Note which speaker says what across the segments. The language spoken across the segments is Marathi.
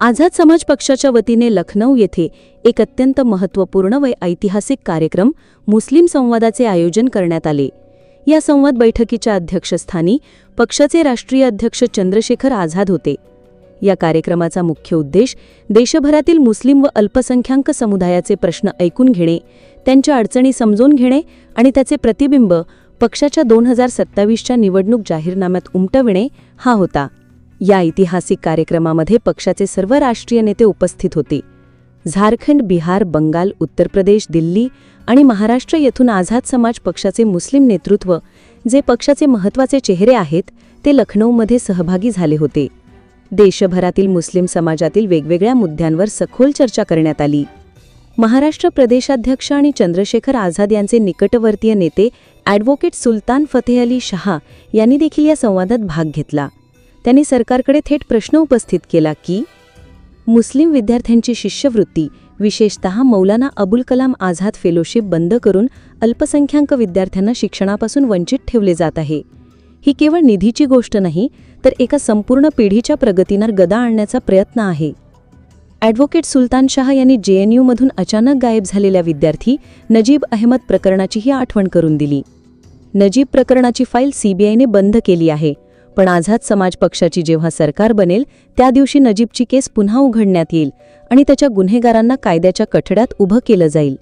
Speaker 1: आझाद समाज पक्षाच्या वतीने लखनौ येथे एक अत्यंत महत्त्वपूर्ण व ऐतिहासिक कार्यक्रम मुस्लिम संवादाचे आयोजन करण्यात आले. या संवाद बैठकीच्या अध्यक्षस्थानी पक्षाचे राष्ट्रीय अध्यक्ष चंद्रशेखर आझाद होते. या कार्यक्रमाचा मुख्य उद्देश देशभरातील मुस्लिम व अल्पसंख्याक समुदायाचे प्रश्न ऐकून घेणे त्यांच्या अडचणी समजून घेणे आणि त्याचे प्रतिबिंब पक्षाच्या दोन हजार सत्तावीसच्या निवडणूक जाहीरनाम्यात उमटविणे हा होता. या ऐतिहासिक कार्यक्रमामध्ये पक्षाचे सर्व राष्ट्रीय नेते उपस्थित होते. झारखंड बिहार बंगाल उत्तर प्रदेश दिल्ली आणि महाराष्ट्र येथून आझाद समाज पक्षाचे मुस्लिम नेतृत्व जे पक्षाचे महत्त्वाचे चेहरे आहेत ते लखनौमध्ये सहभागी झाले होते. देशभरातील मुस्लिम समाजातील वेगवेगळ्या मुद्द्यांवर सखोल चर्चा करण्यात आली. महाराष्ट्र प्रदेशाध्यक्ष आणि चंद्रशेखर आझाद यांचे निकटवर्तीय नेते ॲडव्होकेट सुलतान फतेह अली शहा यांनी देखील या संवादात भाग घेतला. त्यांनी सरकारकडे थेट प्रश्न उपस्थित केला की मुस्लिम विद्यार्थ्यांची शिष्यवृत्ती विशेषतः मौलाना अबुल कलाम आझाद फेलोशिप बंद करून अल्पसंख्याक विद्यार्थ्यांना शिक्षणापासून वंचित ठेवले जात आहे. ही केवळ निधीची गोष्ट नाही तर एका संपूर्ण पिढीच्या प्रगतीवर गदा आणण्याचा प्रयत्न आहे. ॲडव्होकेट सुलतान शाह यांनी जेएनयूमधून अचानक गायब झालेल्या विद्यार्थी नजीब अहमद प्रकरणाचीही आठवण करून दिली. नजीब प्रकरणाची फाईल सीबीआयने बंद केली आहे. पण आझाद समाज पक्षाची जेव्हा सरकार बनेल त्या दिवशी नजीबची केस पुन्हा उघडण्यात येईल आणि त्याच्या गुन्हेगारांना कायद्याच्या कठड्यात उभं केलं जाईल.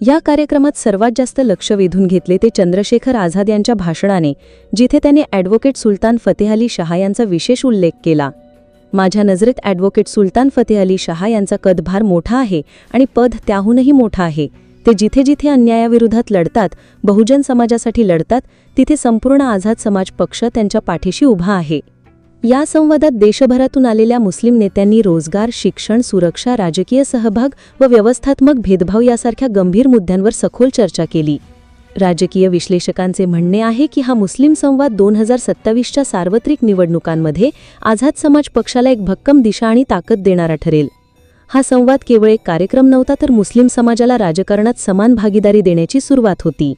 Speaker 1: या कार्यक्रमात सर्वात जास्त लक्ष वेधून घेतले ते चंद्रशेखर आझाद यांच्या भाषणाने जिथे त्याने ॲडव्होकेट सुलतान फतेह अली शहा यांचा विशेष उल्लेख केला. माझ्या नजरेत ॲडव्होकेट सुलतान फतेह अली शहा यांचा कदभार मोठा आहे आणि पद त्याहूनही मोठा आहे. ते जिथे जिथे अन्यायाविरोधात लढतात बहुजन समाजासाठी लढतात तिथे संपूर्ण आझाद समाज पक्ष त्यांच्या पाठीशी उभा आहे. या संवादात देशभरातून आलेल्या मुस्लिम नेत्यांनी रोजगार शिक्षण सुरक्षा राजकीय सहभाग व व्यवस्थात्मक भेदभाव यासारख्या गंभीर मुद्द्यांवर सखोल चर्चा केली. राजकीय विश्लेषकांचे म्हणणे आहे की हा मुस्लिम संवाद दोन हजार सत्तावीसच्या सार्वत्रिक निवडणुकांमध्ये आझाद समाज पक्षाला एक भक्कम दिशा आणि ताकद देणारा ठरेल. हा संवाद केवळ एक कार्यक्रम नव्हता तर मुस्लिम समाजाला राजकारणात समान भागीदारी देण्याची सुरुवात होती.